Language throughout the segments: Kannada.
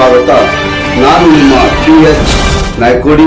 ಸ್ವಾಗತ. ನಾನು ನಿಮ್ಮ ಪಿ ಎಸ್ ನಾಯ್ಕೋಡಿ.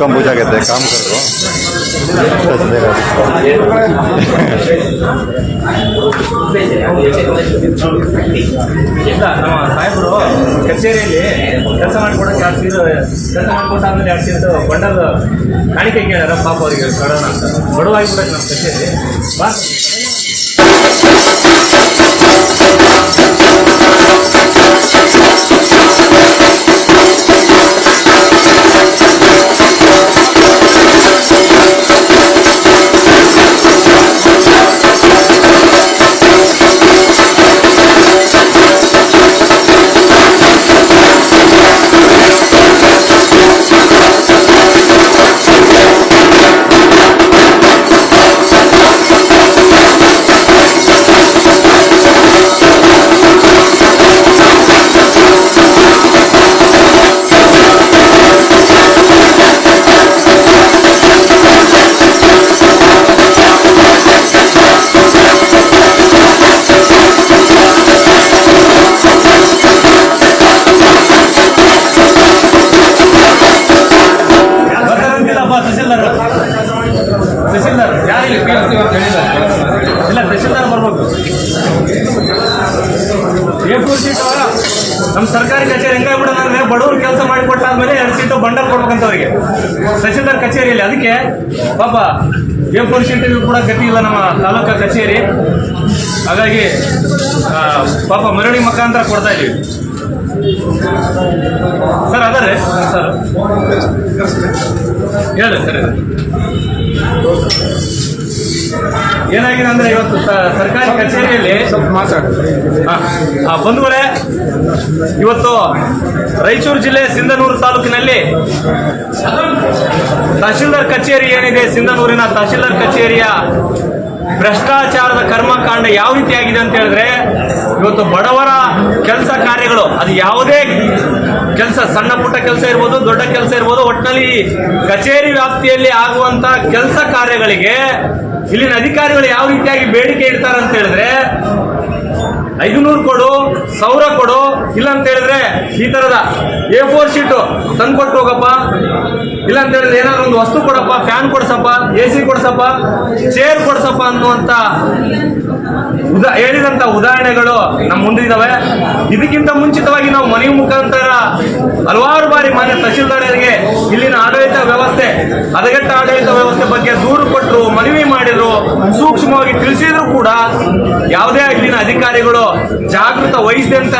क्या कि ये भूकंप पूछा कहते हैं काम कर दो टच देगा ಇಲ್ಲ ನಮ್ಮ ಸಾಹೇಬರು ಕಚೇರಿಯಲ್ಲಿ ಕೆಲಸ ಮಾಡಿಕೊಡಕ್ಕೆ ಎರಡು ಸೀರು ಕೆಲಸ ಮಾಡಿಕೊಟ್ಟಾದ್ಮೇಲೆ ಎರಡು ಸೀರು ಬಂಡಲ್ ಕಾಣಿಕೆ ಕೇಳ್ಯಾರ ಪಾಪ ಅವರಿಗೆ ಕೊಡೋಣ ಅಂತ ಬಡವಾಗಿಬಿಡಕ್ಕೆ ನಮ್ಮ ಕಚೇರಿ ಬಾ ಬರ್ತಾರಂತಿಲ್ಲಪ್ಪ ತಹಸೀಲ್ದಾರ್. ತಹಸೀಲ್ದಾರ್ ಯಾರಿಲ್ಲ ಇಲ್ಲ ತಹಸೀಲ್ದಾರ್ ಬರ್ಬೇಕು ಎ ಫೋರ್ ಸೀಟ್ ನಮ್ಮ ಸರ್ಕಾರಿ ಕಚೇರಿ ಹೆಂಗಾಗ್ಬಿಡೋದಂದ್ರೆ ಬಡವರು ಕೆಲಸ ಮಾಡಿಕೊಟ್ಟಾದ್ಮೇಲೆ ಎರಡು ಸೀಟು ಬಂಡಲ್ ಕೊಡ್ಬೇಕಂತ ಅವರಿಗೆ ತಹಸೀಲ್ದಾರ್ ಕಚೇರಿಯಲ್ಲಿ, ಅದಕ್ಕೆ ಪಾಪ ಎ ಫೋರ್ ಸೀಟಿಗೂ ಕೂಡ ಗತಿ ಇಲ್ಲ ನಮ್ಮ ತಾಲೂಕಾ ಕಚೇರಿ. ಹಾಗಾಗಿ ಪಾಪ ಮರಳಿ ಮುಖಾಂತರ ಕೊಡ್ತಾ ಇದೀವಿ. ಸರ್, ಅದಾರೆ? ಸರ್. ಹೇಳಿ ಸರ್. ಏನಾಗಿದೆ ಅಂದ್ರೆ ಇವತ್ತು ಸರ್ಕಾರಿ ಕಚೇರಿಯಲ್ಲಿ ಸ್ವಲ್ಪ ಆ, ಬಂಧುಗಳೇ ಇವತ್ತು ರಾಯಚೂರು ಜಿಲ್ಲೆ ಸಿಂಧನೂರು ತಾಲೂಕಿನಲ್ಲಿ ತಹಶೀಲ್ದಾರ್ ಕಚೇರಿ ಏನಿದೆ ಸಿಂಧನೂರಿನ ತಹಶೀಲ್ದಾರ್ ಕಚೇರಿಯ ಭ್ರಷ್ಟಾಚಾರದ ಕರ್ಮಕಾಂಡ ಯಾವ ರೀತಿಯಾಗಿದೆ ಅಂತ ಹೇಳಿದ್ರೆ, ಇವತ್ತು ಬಡವರ ಕೆಲಸ ಕಾರ್ಯಗಳು, ಅದು ಯಾವುದೇ ಕೆಲಸ, ಸಣ್ಣ ಪುಟ್ಟ ಕೆಲಸ ಇರ್ಬೋದು, ದೊಡ್ಡ ಕೆಲಸ ಇರ್ಬೋದು ಒಟ್ಟಿನಲ್ಲಿ ಕಚೇರಿ ವ್ಯಾಪ್ತಿಯಲ್ಲಿ ಆಗುವಂತ ಕೆಲಸ ಕಾರ್ಯಗಳಿಗೆ, ಇಲ್ಲಿನ ಅಧಿಕಾರಿಗಳು ಯಾವ ರೀತಿಯಾಗಿ ಬೇಡಿಕೆ ಇಡ್ತಾರೆ ಅಂತ ಹೇಳಿದ್ರೆ ಐದುನೂರು ಕೊಡು, ಸಾವಿರ ಕೊಡು ಇಲ್ಲ ಅಂತ ಹೇಳಿದ್ರೆ ಈ ತರದ ಎ ಫೋರ್ ಶೀಟು ತಂದು ಕೊಟ್ಟು ಹೋಗಪ್ಪ. ಇಲ್ಲ ಅಂತ ಹೇಳಿದ್ರೆ ಏನಾದ್ರು ಒಂದು ವಸ್ತು ಕೊಡಪ್ಪ ಫ್ಯಾನ್ ಕೊಡ್ಸಪ್ಪ ಎ ಸಿ ಕೊಡ್ಸಪ್ಪ ಚೇರ್ ಕೊಡ್ಸಪ್ಪ ಅನ್ನುವಂತ ಉದಾ, ಹೇಳಿದಂತ ಉದಾಹರಣೆಗಳು ನಮ್ಮ ಮುಂದಿದ್ದಾವೆ ಇದಕ್ಕಿಂತ ಮುಂಚಿತವಾಗಿ ನಾವು ಮನೆ ಮುಖಾಂತರ ಹಲವಾರು ಬಾರಿ ಮಾನ್ಯ ತಹಶೀಲ್ದಾರರಿಗೆ ಇಲ್ಲಿನ ಆಡಳಿತ ವ್ಯವಸ್ಥೆ, ಹದಗೆಟ್ಟ ಆಡಳಿತ ವ್ಯವಸ್ಥೆ ಬಗ್ಗೆ ದೂರು ಕೊಟ್ಟರು ಮನವಿ ಮಾಡಿದ್ರು ಸೂಕ್ಷ್ಮವಾಗಿ ತಿಳಿಸಿದ್ರು ಕೂಡ ಯಾವುದೇ ಇಲ್ಲಿನ ಅಧಿಕಾರಿಗಳು ಜಾಗೃತ ವಹಿಸದೆ ಅಂತ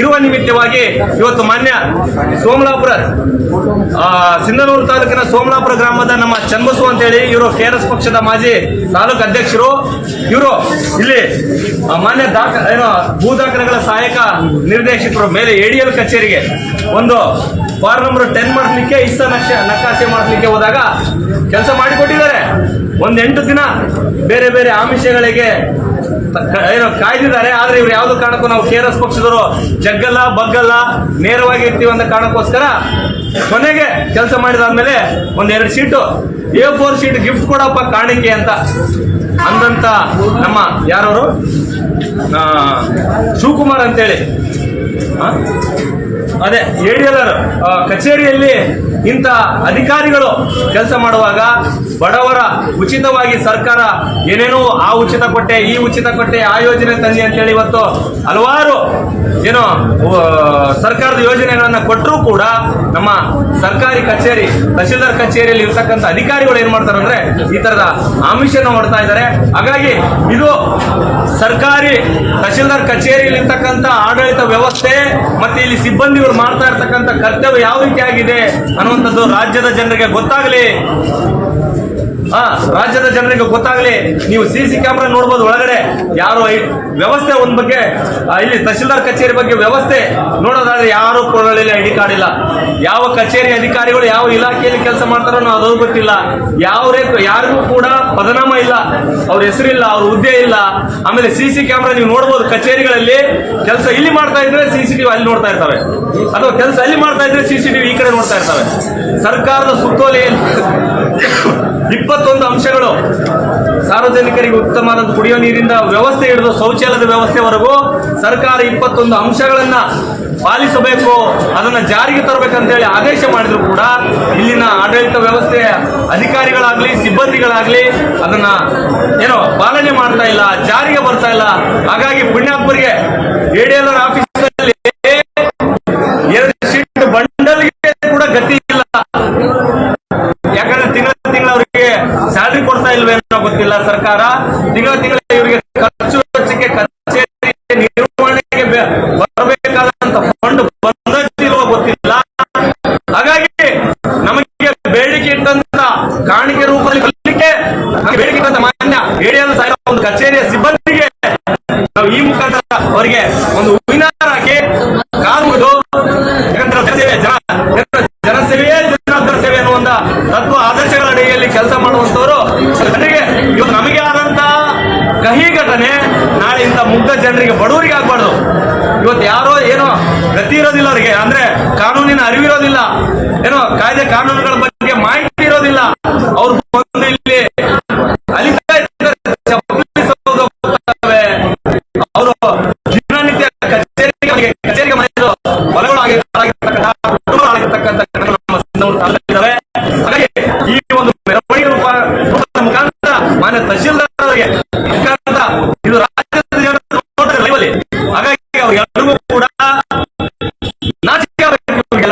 ಇರುವ ನಿಮಿತ್ತವಾಗಿ ಇವತ್ತು ಮಾನ್ಯ ಸೋಮಲಾಪುರ ಸಿಂಧನೂರು ತಾಲೂಕಿನ ಸೋಮಲಾಪುರ ಗ್ರಾಮದ ನಮ್ಮ ಚನ್ಬಸು ಅಂತೇಳಿ ಇವರು ಕೆ ಆರ್ ಎಸ್ ಪಕ್ಷದ ಮಾಜಿ ತಾಲೂಕು ಅಧ್ಯಕ್ಷರು. ಇವರು ಇಲ್ಲಿ ಮಾನ್ಯ ದಾಖ, ಏನು ಭೂ ದಾಖಲೆಗಳ ಸಹಾಯಕ ನಿರ್ದೇಶಕರು ಮೇಲೆ ಎಡಿಎಲ್ ಕಚೇರಿಗೆ ಒಂದು ಫಾರ್ಮ್ ನಂಬರ್ ಟೆನ್ ಮಾಡಲಿಕ್ಕೆ ಇಸ್ಸ ನಕ್ಷೆ ನಕಾಸೆ ಮಾಡಲಿಕ್ಕೆ ಹೋದಾಗ ಕೆಲಸ ಮಾಡಿಕೊಟ್ಟಿದ್ದಾರೆ. ಒಂದ್ ಎಂಟು ದಿನ ಬೇರೆ ಬೇರೆ ಆಮಿಷಗಳಿಗೆ ಏನೋ ಕಾಯ್ದಿದ್ದಾರೆ, ಆದ್ರೆ ಇವ್ರು ಯಾವ್ದು ಕಾರಣಕ್ಕೂ ನಾವು ಕೆ ಆರ್ ಎಸ್ ಪಕ್ಷದವರು ಜಗ್ಗಲ್ಲ, ಬಗ್ಗಲ್ಲ, ನೇರವಾಗಿ ಇರ್ತೀವಿ ಅಂತ ಕಾರಣಕ್ಕೋಸ್ಕರ ಕೊನೆಗೆ ಕೆಲಸ ಮಾಡಿದಾದ್ಮೇಲೆ ಒಂದೆರಡು sheet. A four sheet gift ಕೊಡಪ್ಪ ಕಾಣಿಕೆ ಅಂತ ಅಂದಂತ ನಮ್ಮ ಯಾರವರು? ಶಿವಕುಮಾರ್ ಅಂತೇಳಿ? ಅದೇ ಎಡಿಎಲ್ಆರ್ ಕಚೇರಿಯಲ್ಲಿ ಇಂಥ ಅಧಿಕಾರಿಗಳು ಕೆಲಸ ಮಾಡುವಾಗ ಬಡವರ ಉಚಿತವಾಗಿ ಸರ್ಕಾರ ಏನೇನೋ ಆ ಉಚಿತ ಕೊಟ್ಟೆ, ಈ ಉಚಿತ ಕೊಟ್ಟೆ, ಆ ಯೋಜನೆ ತಂದೆ ಅಂತೇಳಿ ಇವತ್ತು ಹಲವಾರು ಏನೋ ಸರ್ಕಾರದ ಯೋಜನೆಗಳನ್ನ ಕೊಟ್ಟರೂ ಕೂಡ ನಮ್ಮ ಸರ್ಕಾರಿ ಕಚೇರಿ, ತಹಶೀಲ್ದಾರ್ ಕಚೇರಿಯಲ್ಲಿ ಇರ್ತಕ್ಕಂಥ ಅಧಿಕಾರಿಗಳು ಏನ್ ಮಾಡ್ತಾರೆ ಅಂದ್ರೆ ಈ ತರದ ಆಮಿಷನ ಮಾಡ್ತಾ ಇದ್ದಾರೆ. ಹಾಗಾಗಿ ಇದು ಸರ್ಕಾರಿ, ತಹಶೀಲ್ದಾರ್ ಕಚೇರಿಯಲ್ಲಿ ಇರ್ತಕ್ಕಂಥ ಆಡಳಿತ ವ್ಯವಸ್ಥೆ ಮತ್ತೆ ಇಲ್ಲಿ ಸಿಬ್ಬಂದಿಗಳು ಮಾಡ್ತಾ ಇರ್ತಕ್ಕಂಥ ಕರ್ತವ್ಯ ಯಾವ ರೀತಿಯಾಗಿದೆ ಅನ್ನುವಂಥದ್ದು ರಾಜ್ಯದ ಜನರಿಗೆ ಗೊತ್ತಾಗಲಿ. ರಾಜ್ಯದ ಜನರಿಗೆ ಗೊತ್ತಾಗ್ಲಿ, ನೀವು ಸಿ ಸಿ ಕ್ಯಾಮ್ರಾ ನೋಡ್ಬೋದು ಒಳಗಡೆ. ಯಾರು ವ್ಯವಸ್ಥೆ ಒಂದ್ ಬಗ್ಗೆ ಇಲ್ಲಿ ತಹಶೀಲ್ದಾರ್ ಕಚೇರಿ ಬಗ್ಗೆ ವ್ಯವಸ್ಥೆ ನೋಡೋದಾದ್ರೆ ಯಾರು ಕೊರಳಲ್ಲಿ, ಐ ಡಿ ಕಾರ್ಡ್ ಇಲ್ಲ. ಯಾವ ಕಚೇರಿ ಅಧಿಕಾರಿಗಳು ಯಾವ ಇಲಾಖೆಯಲ್ಲಿ ಕೆಲಸ ಮಾಡ್ತಾರೋ ಅದು ಗೊತ್ತಿಲ್ಲ. ಯಾವ ರೇಟ್ ಯಾರಿಗೂ ಕೂಡ ಪದನಾಮ ಇಲ್ಲ, ಅವ್ರ ಹೆಸರಿಲ್ಲ ಅವ್ರ ಹುದ್ದೆ ಇಲ್ಲ. ಆಮೇಲೆ ಸಿ ಸಿ ಕ್ಯಾಮ್ರಾ ನೀವು ನೋಡ್ಬೋದು, ಕಚೇರಿಗಳಲ್ಲಿ ಕೆಲಸ ಇಲ್ಲಿ ಮಾಡ್ತಾ ಇದ್ರೆ ಸಿ ಸಿ ಟಿವಿ ಅಲ್ಲಿ ನೋಡ್ತಾ ಇರ್ತವೆ. ಅಥವಾ ಕೆಲಸ ಅಲ್ಲಿ ಮಾಡ್ತಾ ಇದ್ರೆ ಸಿ ಸಿ ಟಿವಿ ಈ ಕಡೆ ನೋಡ್ತಾ ಇರ್ತವೆ. ಸರ್ಕಾರದ ಸುತ್ತೋಲೆ ಸಾರ್ವಜನಿಕರಿಗೆ ಉತ್ತಮವಾದ ಕುಡಿಯುವ ನೀರಿನ ವ್ಯವಸ್ಥೆ ಹಿಡಿದು ಶೌಚಾಲಯದ ವ್ಯವಸ್ಥೆವರೆಗೂ ಸರ್ಕಾರ ಇಪ್ಪತ್ತೊಂದು ಅಂಶಗಳನ್ನ ಪಾಲಿಸಬೇಕು, ಅದನ್ನ ಜಾರಿಗೆ ತರಬೇಕಂತ ಹೇಳಿ ಆದೇಶ ಮಾಡಿದ್ರು ಕೂಡ ಇಲ್ಲಿನ ಆಡಳಿತ ವ್ಯವಸ್ಥೆ ಅಧಿಕಾರಿಗಳಾಗ್ಲಿ, ಸಿಬ್ಬಂದಿಗಳಾಗ್ಲಿ ಅದನ್ನ ಏನೋ ಪಾಲನೆ ಮಾಡ್ತಾ ಇಲ್ಲ, ಜಾರಿಗೆ ಬರ್ತಾ ಇಲ್ಲ. ಹಾಗಾಗಿ ಪುಣ್ಯಾಪುರಿಗೆ ಎಡಿಎಲ್ಆರ್ ಆಫೀಸಲ್ಲಿ ಎರಡು ಶೀಟ್ ಬಂಡಲ್ಗೆ ಕೂಡ ಗತಿ ಸ್ಯಾಲ್ರಿ ಕೊಡ್ತಾ ಇಲ್ವೇನೋ ಗೊತ್ತಿಲ್ಲ ಸರ್ಕಾರ. ತಿಂಗಳ ತಿಂಗಳ ಇವರಿಗೆ ಖರ್ಚು ವೆಚ್ಚಕ್ಕೆ ಕಚೇರಿ ನಿರ್ವಹಣೆಗೆ ಬರಬೇಕಾದಂತ ಫಂಡ್ ಬಂದಿಲ್ವೋ ಗೊತ್ತಿಲ್ಲ. ಹಾಗಾಗಿ ನಮಗೆ ಬೇಡಿಕೆ ಇಟ್ಟಂತ ಕಾಣಿಕೆ ರೂಪದಲ್ಲಿ ಬರಲಿಕ್ಕೆ ಬೇಡಿಕೆ ಇಟ್ಟಂತ ಮಾನ್ಯ ಏಡಿಯಲ್ ಸಾಹೇಬ ಒಂದು ಕಚೇರಿಯ ಸಿಬ್ಬಂದಿಗೆ ನಾವು ಈ ಮುಖಾಂತರ ಅವರಿಗೆ ಒಂದು ಹೂವಿನಾರ ಹಾಕಿ ಯಾಕಂದ್ರೆ ಜನಸೇವೆ ಜನ ಜನ- ಜನಸೇವೆಯೇ ಜನಾರ್ದನ ಸೇವೆ ಅನ್ನುವಂತ ತತ್ವ ಆದರ್ಶಗಳ ಅಡಿಯಲ್ಲಿ ಕೆಲಸ ಮಾಡುವಂತವರು, ಜನರಿಗೆ ಇವತ್ತು ನಮಗೆ ಆದಂತ ಕಹಿ ಘಟನೆ ನಾಳೆ ಇಂಥ ಮುಗ್ಧ ಜನರಿಗೆ ಬಡವರಿಗೆ ಆಗ್ಬಾರ್ದು. ಇವತ್ತು ಯಾರೋ ಏನೋ ಗತಿ ಇರೋದಿಲ್ಲ ಅವರಿಗೆ. ಅಂದ್ರೆ ಕಾನೂನಿನ ಅರಿವಿರೋದಿಲ್ಲ. ಏನೋ ಕಾಯ್ದೆ ಕಾನೂನುಗಳ ಬಗ್ಗೆ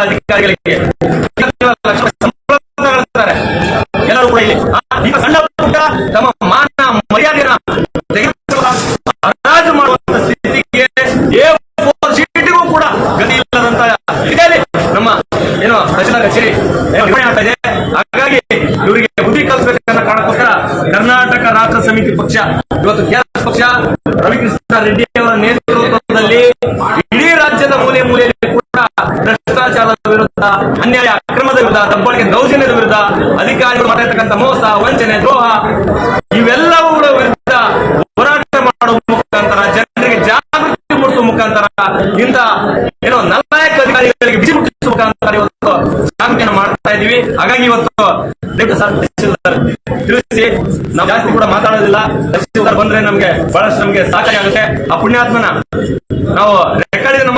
ಆಗಬೇಕು ಅಧಿಕಾರಿಗಳಿಗೆ. ಎಲ್ಲರೂ ಕೂಡ ಇಲ್ಲಿ ಈಗ ಸಣ್ಣ ಪುಟ್ಟ ತಮ್ಮ ಮಾನ ಮರ್ಯಾದೆ ತೆಗೆದುಕೊಳ್ಳುವ ಹರಾಜು ಮಾಡುವಂತ ಸ್ಥಿತಿಗೆ ಸೀಟಿಗೂ ಕೂಡ ಗತಿ ಇಲ್ಲದಂತ ನಮ್ಮ ಏನು ತಹಶೀಲ್ದಾರ್ ಕಚೇರಿ ಆಗ್ತಾ ಇದೆ ಹಾಗಾಗಿ ಇವರಿಗೆ ಬುದ್ಧಿ ಕಲಿಸಬೇಕನ್ನ ಕಾರಣಕ್ಕೋಸ್ಕರ ಕರ್ನಾಟಕ ರಾಷ್ಟ್ರ ಸಮಿತಿ ಪಕ್ಷ, ಇವತ್ತು ಕೆಆರ್ಎಸ್ ಪಕ್ಷ, ರವಿಕೃಷ್ಣ ರೆಡ್ಡಿ ಅವರ ಭ್ರಷ್ಟಾಚಾರದ ವಿರುದ್ಧ, ಅನ್ಯಾಯ, ಅಕ್ರಮದ ವಿರುದ್ಧ, ದಬ್ಬಾಳಿಕೆ, ದೌರ್ಜನ್ಯದ ವಿರುದ್ಧ ಅಧಿಕಾರಿಗಳು ಮಾಡಿರ್ತಕ್ಕಂಥ ಮೋಸ, ವಂಚನೆ, ದ್ರೋಹ, ಇವೆಲ್ಲವುಗಳ ವಿರುದ್ಧ ಹೋರಾಟ ಮಾಡುವ ಮುಖಾಂತರ, ಜನರಿಗೆ ಜಾಗೃತಿ ಮೂಡಿಸುವ ಮುಖಾಂತರ ಇಂತ ಏನೋ ನಲ್ಲಾಯಕ ಅಧಿಕಾರಿಗಳಿಗೆ ಬಿಸಿ ಮುಟ್ಟಿಸುವ ಮುಖಾಂತರ ಇವತ್ತು ಜಾಗೃತಿಯನ್ನು ಮಾಡ್ತಾ ಇದೀವಿ ಹಾಗಾಗಿ ಇವತ್ತು ತಿಳಿಸಿ. ನಾವು ಜಾಸ್ತಿ ಕೂಡ ಮಾತಾಡೋದಿಲ್ಲ. ಬಂದ್ರೆ ನಮ್ಗೆ ಬಹಳಷ್ಟು ನಮ್ಗೆ ಸಹಕಾರಿ ಆಗುತ್ತೆ. ಆ ಪುಣ್ಯಾತ್ಮನ ನಾವು